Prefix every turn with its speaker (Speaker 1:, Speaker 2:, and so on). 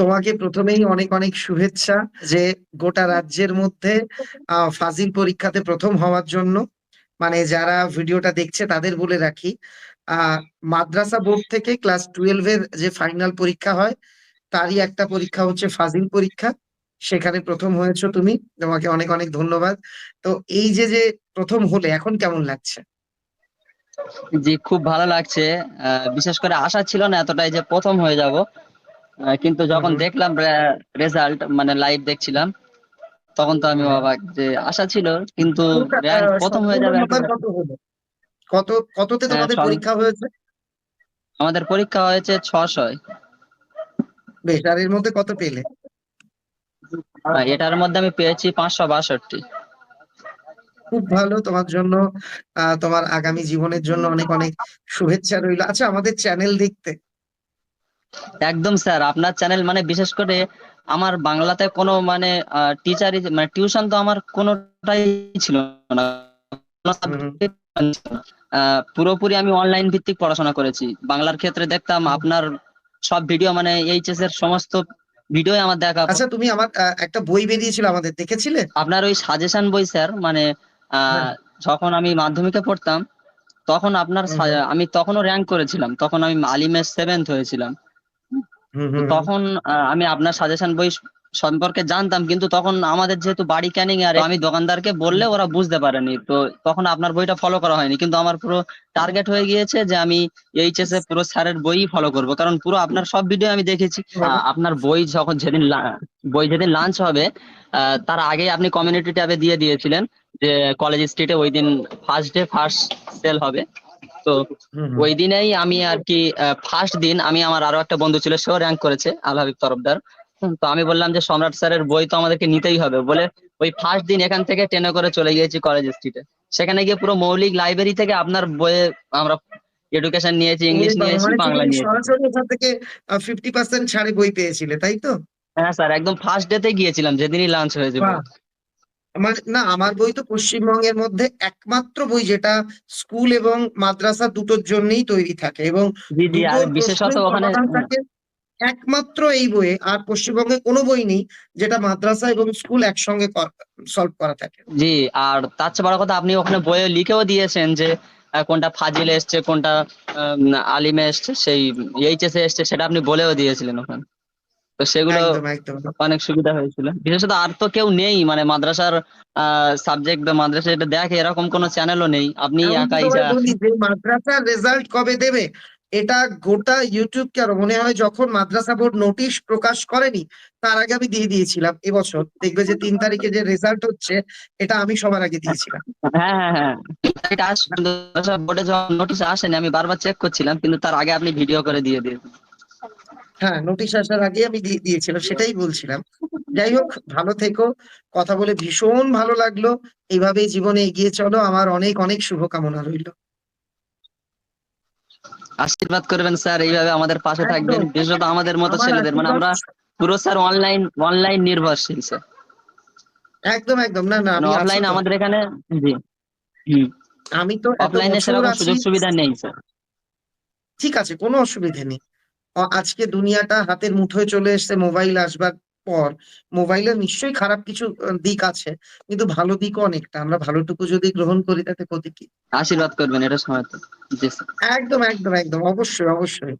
Speaker 1: তোমাকে প্রথমেই অনেক অনেক শুভেচ্ছা যে গোটা রাজ্যের মধ্যে ফাজিল পরীক্ষাতে প্রথম হওয়ার জন্য। মানে যারা ভিডিওটা দেখছে তাদের বলে রাখি মাদ্রাসা বোর্ড থেকে ক্লাস টুয়েলভ এর যে ফাইনাল পরীক্ষা হয়, তারই একটা পরীক্ষা হচ্ছে ফাজিল পরীক্ষা। সেখানে প্রথম হয়েছো তুমি, তোমাকে অনেক অনেক ধন্যবাদ। তো এই যে যে প্রথম হলে এখন কেমন লাগছে?
Speaker 2: জি, খুব ভালো লাগছে। বিশেষ করে আশা ছিল না এতটাই যে প্রথম হয়ে যাব। কিন্তু যখন। দেখলাম রেজাল্ট মানে লাইভ দেখছিলাম তখন তো আমি। অবাক যে আশা ছিল কিন্তু
Speaker 1: কত-
Speaker 2: র্যাঙ্ক প্রথম হয়ে যাবে
Speaker 1: কত কততে
Speaker 2: হ্যাঁ,
Speaker 1: তোমাদের পরীক্ষা হয়েছে?
Speaker 2: আমাদের পরীক্ষা হয়েছে ছশয়।
Speaker 1: বেশ আর এর মধ্যে কত পেলে?
Speaker 2: এটার মধ্যে আমি পেয়েছি পাঁচশো বাষট্টি।
Speaker 1: খুব ভালো তোমার জন্য আহ তোমার আগামী জীবনের জন্য অনেক অনেক শুভেচ্ছা রইল। আচ্ছা আমাদের চ্যানেল দেখতে।
Speaker 2: একদম স্যার আপনার চ্যানেল মানে বিশেষ করে আমার বাংলাতে কোনো মানে টিচারই মানে টিউশন তো আমার কোনোটাই ছিল না। পুরোপুরি আমি অনলাইন ভিত্তিক পড়াশোনা করেছি। বাংলার ক্ষেত্রে দেখতাম আপনার সব ভিডিও মানে এইচএস এর সমস্ত ভিডিও আমার দেখা
Speaker 1: আচ্ছা তুমি আমার একটা বই বেরিয়েছিল আমাদের দেখেছিলে?
Speaker 2: আপনার ওই সাজেশন বই স্যার মানে আহ,
Speaker 1: হ্যাঁ।
Speaker 2: যখন আমি মাধ্যমিকে পড়তাম তখন আপনার আমি তখনও র্যাঙ্ক করেছিলাম। তখন আমি আলিমের সেভেন্থ হয়েছিলাম। তখন আমি আপনার সাজেশন বই সম্পর্কে জানতাম কিন্তু তখন আমাদের যেহেতু বাড়ি ক্যানিং আর আমি দোকানদারকে বললে ওরা বুঝতে পারেনি। তো তখন আপনার বইটা ফলো করা হয়নি। কিন্তু আমার পুরো টার্গেট হয়ে গিয়েছে যে আমি এইচএস এ পুরো স্যারের বই ফলো করব। কারণ পুরো আপনার সব ভিডিও আমি দেখেছি। আপনার বই যখন যেদিন বই যেদিন লাঞ্চ হবে তার আগে আপনি কমিউনিটি ট্যাবে দিয়ে দিয়েছিলেন যে কলেজ স্ট্রিটে ওই দিন ফার্স্ট ডে ফার্স্ট সেল হবে। তো। ওই দিনেই আমি আর কি ফার্স্ট দিন আমি আমার আরও একটা বন্ধু ছিল সেও র্যাঙ্ক করেছে আল হাবিব তরফদার তো আমি বললাম যে সম্রাট স্যারের বই তো আমাদেরকে নিতেই হবে বলে ওই ফার্স্ট দিন এখান থেকে ট্রেনে করে চলে গিয়েছি কলেজ স্ট্রিটে সেখানে গিয়ে পুরো মৌলিক লাইব্রেরি থেকে আপনার বইয়ে আমরা এডুকেশন নিয়েছি ইংলিশ নিয়েছি
Speaker 1: মানে
Speaker 2: বাংলা নিয়েছি।
Speaker 1: সরাসরি ওখান থেকে ফিফটি পার্সেন্ট ছাড়ে বই পেয়েছিলে তাই তো?
Speaker 2: হ্যাঁ স্যার একদম ফার্স্ট ডে তে গিয়েছিলাম যেদিনই লাঞ্চ হয়েছে
Speaker 1: মানে না আমার বই তো পশ্চিমবঙ্গের মধ্যে একমাত্র বই যেটা স্কুল এবং মাদ্রাসা দুটোর জন্যই তৈরি থাকে এবং
Speaker 2: বিশেষত ওখানে
Speaker 1: একমাত্র এই বইয়ে আর পশ্চিমবঙ্গে কোনো বই নেই যেটা মাদ্রাসা এবং স্কুল একসঙ্গে সলভ করা থাকে।
Speaker 2: জি আর তার চেয়ে বড় কথা আপনি ওখানে বইয়ে লিখেও দিয়েছেন যে কোনটা ফাজিলে এসছে কোনটা আলিমে এসছে সেই এইচএস এসছে সেটা আপনি বলেও দিয়েছিলেন ওখানে। তো সেগুলো অনেক সুবিধা হয়েছিল। বিশেষত আর তো কেউ নেই মানে মাদ্রাসার সাবজেক্ট বা মাদ্রাসা এটা দেখে এরকম কোনো চ্যানেলও নেই। আপনি একাই
Speaker 1: মাদ্রাসার রেজাল্ট কবে দেবে এটা গোটা ইউটিউব কে আরও মনে হয় যখন মাদ্রাসা বোর্ড নোটিশ প্রকাশ করেনি তার আগে আমি দিয়ে দিয়েছিলাম এবছর। দেখবে যে তিন তারিখে যে রেজাল্ট হচ্ছে এটা আমি সবার আগে দিয়েছিলাম।
Speaker 2: হ্যাঁ হ্যাঁ হ্যাঁ। বোর্ডে যখন নোটিশ আসেনি আমি বারবার চেক করছিলাম কিন্তু তার আগে আপনি ভিডিও করে দিয়ে দিয়েছেন।
Speaker 1: হ্যাঁ নোটিশ আসার আগে আমি দিয়ে দিয়েছিলাম সেটাই বলছিলাম। যাই হোক ভালো থেকো কথা বলে ভীষণ ভালো লাগল। এইভাবেই জীবনে এগিয়ে চলো আমার অনেক অনেক শুভকামনা রইল।
Speaker 2: আশীর্বাদ করবেন স্যার এইভাবে আমাদের পাশে থাকবেন বিশেষত আমাদের মতো ছেলেদের। মানে আমরা পুরো স্যার অনলাইন অনলাইন নির্ভরশীল স্যার।
Speaker 1: একদম একদম। না না আমি
Speaker 2: অফলাইন আমাদের এখানে জি।
Speaker 1: আমি তো
Speaker 2: অফলাইনে সেরকম সুযোগ সুবিধা নেই স্যার।
Speaker 1: ঠিক আছে কোনো অসুবিধে নেই। আজকে দুনিয়াটা হাতের মুঠোয় চলে এসছে মোবাইল আসবার পর। মোবাইলের নিশ্চয়ই খারাপ কিছু দিক আছে কিন্তু ভালো দিক অনেকটা। আমরা ভালোটুকু যদি গ্রহণ করি তাতে ক্ষতি কি?
Speaker 2: আশীর্বাদ করবেন এটা সময়
Speaker 1: একদম একদম একদম। অবশ্যই অবশ্যই।